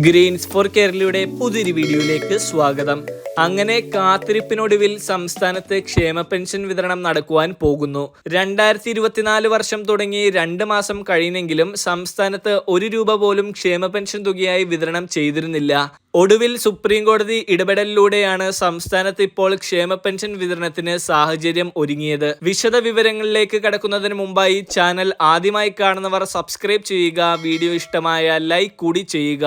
Green's four കേരളയുടെ പുതിയൊരു വീഡിയോയിലേക്ക് സ്വാഗതം. അങ്ങനെ കാത്തിരിപ്പിനൊടുവിൽ സംസ്ഥാനത്ത് ക്ഷേമ പെൻഷൻ വിതരണം നടക്കുവാൻ പോകുന്നു. രണ്ടായിരത്തി ഇരുപത്തിനാല് വർഷം തുടങ്ങി രണ്ട് മാസം കഴിയുന്നെങ്കിലും സംസ്ഥാനത്ത് ഒരു രൂപ പോലും ക്ഷേമ പെൻഷൻ തുകയായി വിതരണം ചെയ്തിരുന്നില്ല. ഒടുവിൽ സുപ്രീം കോടതി ഇടപെടലിലൂടെയാണ് സംസ്ഥാനത്ത് ഇപ്പോൾ ക്ഷേമ പെൻഷൻ വിതരണത്തിന് സാഹചര്യം ഒരുങ്ങിയത്. വിശദ വിവരങ്ങളിലേക്ക് കടക്കുന്നതിന് മുമ്പായി ചാനൽ ആദ്യമായി കാണുന്നവർ സബ്സ്ക്രൈബ് ചെയ്യുക വീഡിയോ ഇഷ്ടമായ ലൈക്ക് കൂടി ചെയ്യുക.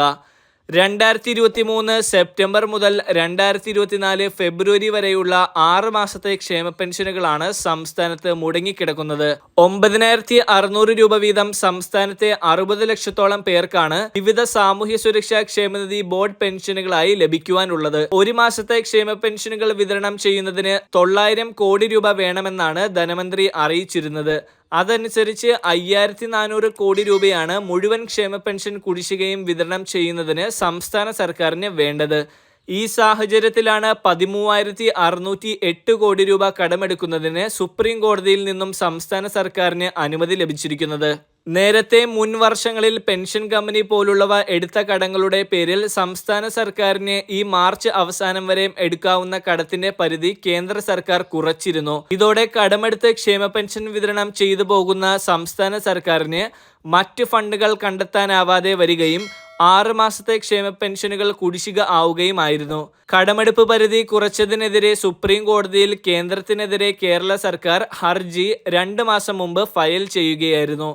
രണ്ടായിരത്തി ഇരുപത്തി മൂന്ന് സെപ്റ്റംബർ മുതൽ രണ്ടായിരത്തി ഇരുപത്തിനാല് ഫെബ്രുവരി വരെയുള്ള ആറ് മാസത്തെ ക്ഷേമ പെൻഷനുകളാണ് സംസ്ഥാനത്ത് മുടങ്ങിക്കിടക്കുന്നത്. ഒമ്പതിനായിരത്തി അറുന്നൂറ് രൂപ വീതം സംസ്ഥാനത്തെ അറുപത് ലക്ഷത്തോളം പേർക്കാണ് വിവിധ സാമൂഹ്യ സുരക്ഷാ ക്ഷേമനിധി ബോർഡ് പെൻഷനുകളായി ലഭിക്കുവാനുള്ളത്. ഒരു മാസത്തെ ക്ഷേമ പെൻഷനുകൾ വിതരണം ചെയ്യുന്നതിന് തൊള്ളായിരം കോടി രൂപ വേണമെന്നാണ് ധനമന്ത്രി അറിയിച്ചിരുന്നത്. അതനുസരിച്ച് അയ്യായിരത്തി നാനൂറ് കോടി രൂപയാണ് മുഴുവൻ ക്ഷേമ പെൻഷൻ കുടിശ്ശികയും വിതരണം ചെയ്യുന്നതിന് സംസ്ഥാന സർക്കാരിന് വേണ്ടത്. ഈ സാഹചര്യത്തിലാണ് പതിമൂവായിരത്തി അറുന്നൂറ്റി എട്ട് കോടി രൂപ കടമെടുക്കുന്നതിന് സുപ്രീം കോടതിയിൽ നിന്നും സംസ്ഥാന സർക്കാരിന് അനുമതി ലഭിച്ചിരിക്കുന്നത്. നേരത്തെ മുൻ വർഷങ്ങളിൽ പെൻഷൻ കമ്പനി പോലുള്ളവ എടുത്ത കടങ്ങളുടെ പേരിൽ സംസ്ഥാന സർക്കാരിന് ഈ മാർച്ച് അവസാനം വരെയും എടുക്കാവുന്ന കടത്തിന്റെ പരിധി കേന്ദ്ര സർക്കാർ കുറച്ചിരുന്നു. ഇതോടെ കടമെടുത്ത് ക്ഷേമ പെൻഷൻ വിതരണം ചെയ്തു പോകുന്ന സംസ്ഥാന സർക്കാരിന് മറ്റ് ഫണ്ടുകൾ കണ്ടെത്താനാവാതെ വരികയും ആറ് മാസത്തെ ക്ഷേമ പെൻഷനുകൾ കുടിശ്ശിക ആവുകയുമായിരുന്നു. കടമെടുപ്പ് പരിധി കുറച്ചതിനെതിരെ സുപ്രീം കോടതിയിൽ കേന്ദ്രത്തിനെതിരെ കേരള സർക്കാർ ഹർജി രണ്ട് മാസം മുമ്പ് ഫയൽ ചെയ്യുകയായിരുന്നു.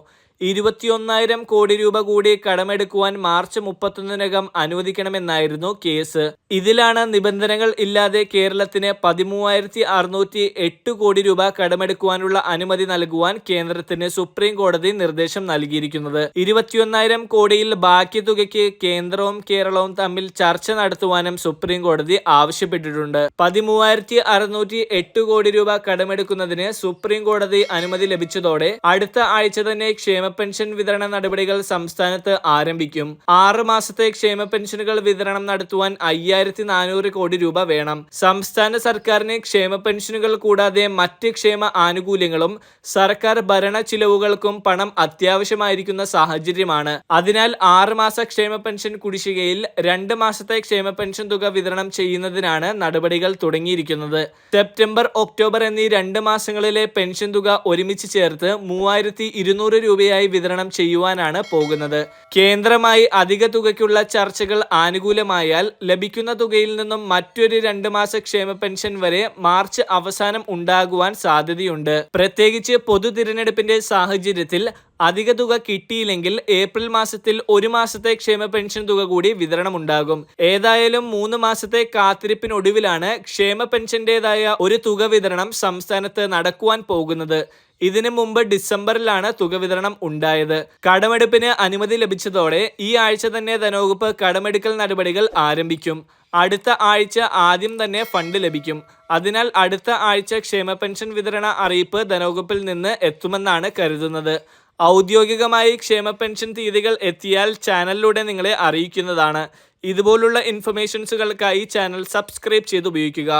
ഇരുപത്തിയൊന്നായിരം കോടി രൂപ കൂടി കടമെടുക്കുവാൻ മാർച്ച് മുപ്പത്തൊന്നിനകം അനുവദിക്കണമെന്നായിരുന്നു കേസ്. ഇതിലാണ് നിബന്ധനകൾ ഇല്ലാതെ കേരളത്തിന് പതിമൂവായിരത്തി അറുന്നൂറ്റി എട്ട് കോടി രൂപ കടമെടുക്കുവാനുള്ള അനുമതി നൽകുവാൻ കേന്ദ്രത്തിന് സുപ്രീം കോടതി നിർദ്ദേശം നൽകിയിരിക്കുന്നത്. ഇരുപത്തിയൊന്നായിരം കോടിയിൽ ബാക്കി തുകയ്ക്ക് കേന്ദ്രവും കേരളവും തമ്മിൽ ചർച്ച നടത്തുവാനും സുപ്രീം കോടതി ആവശ്യപ്പെട്ടിട്ടുണ്ട്. പതിമൂവായിരത്തി അറുന്നൂറ്റി എട്ട് കോടി രൂപ കടമെടുക്കുന്നതിന് സുപ്രീം കോടതി അനുമതി ലഭിച്ചതോടെ അടുത്ത ആഴ്ച തന്നെ ക്ഷേമ പെൻഷൻ വിതരണ നടപടികൾ സംസ്ഥാനത്ത് ആരംഭിക്കും. ആറ് മാസത്തെ ക്ഷേമ പെൻഷനുകൾ വിതരണം നടത്തുവാൻ അയ്യായിരത്തി നാനൂറ് കോടി രൂപ വേണം. സംസ്ഥാന സർക്കാരിന് ക്ഷേമ പെൻഷനുകൾ കൂടാതെ മറ്റ് ക്ഷേമ ആനുകൂല്യങ്ങളും സർക്കാർ ഭരണ ചിലവുകൾക്കും പണം അത്യാവശ്യമായിരിക്കുന്ന സാഹചര്യമാണ്. അതിനാൽ ആറ് മാസ ക്ഷേമ പെൻഷൻ കുടിശ്ശികയിൽ രണ്ട് മാസത്തെ ക്ഷേമ പെൻഷൻ തുക വിതരണം ചെയ്യുന്നതിനാണ് നടപടികൾ തുടങ്ങിയിരിക്കുന്നത്. സെപ്റ്റംബർ ഒക്ടോബർ എന്നീ രണ്ട് മാസങ്ങളിലെ പെൻഷൻ തുക ഒരുമിച്ച് ചേർത്ത് മൂവായിരത്തി ഇരുന്നൂറ് രൂപയായി വിതരണം ചെയ്യുവാനാണ് പോകുന്നത്. കേന്ദ്രമായി അധിക തുകയ്ക്കുള്ള ചർച്ചകൾ ആനുകൂലമായാൽ ലഭിക്കുന്ന തുകയിൽ നിന്നും മറ്റൊരു രണ്ട് മാസ ക്ഷേമ പെൻഷൻ വരെ മാർച്ച് അവസാനം ഉണ്ടാകുവാൻ സാധ്യതയുണ്ട്. പ്രത്യേകിച്ച് പൊതു തിരഞ്ഞെടുപ്പിന്റെ സാഹചര്യത്തിൽ അധിക തുക കിട്ടിയില്ലെങ്കിൽ ഏപ്രിൽ മാസത്തിൽ ഒരു മാസത്തെ ക്ഷേമ പെൻഷൻ തുക കൂടി വിതരണമുണ്ടാകും. ഏതായാലും മൂന്ന് മാസത്തെ കാത്തിരിപ്പിനൊടുവിലാണ് ക്ഷേമ പെൻഷന്റേതായ ഒരു തുക വിതരണം സംസ്ഥാനത്ത് നടക്കുവാൻ പോകുന്നത്. ഇതിനു മുമ്പ് ഡിസംബറിലാണ് തുക വിതരണം ഉണ്ടായത്. കടമെടുപ്പിന് അനുമതി ലഭിച്ചതോടെ ഈ ആഴ്ച തന്നെ ധനവകുപ്പ് കടമെടുക്കൽ നടപടികൾ ആരംഭിക്കും. അടുത്ത ആഴ്ച ആദ്യം തന്നെ ഫണ്ട് ലഭിക്കും. അതിനാൽ അടുത്ത ആഴ്ച ക്ഷേമ പെൻഷൻ വിതരണ അറിയിപ്പ് ധനവകുപ്പിൽ നിന്ന് എത്തുമെന്നാണ് കരുതുന്നത്. ഔദ്യോഗികമായി ക്ഷേമ പെൻഷൻ തീയതികൾ എത്തിയാൽ ചാനലിലൂടെ നിങ്ങളെ അറിയിക്കുന്നതാണ്. ഇതുപോലുള്ള ഇൻഫർമേഷൻസുകൾക്കായി ചാനൽ സബ്സ്ക്രൈബ് ചെയ്ത് ഉപയോഗിക്കുക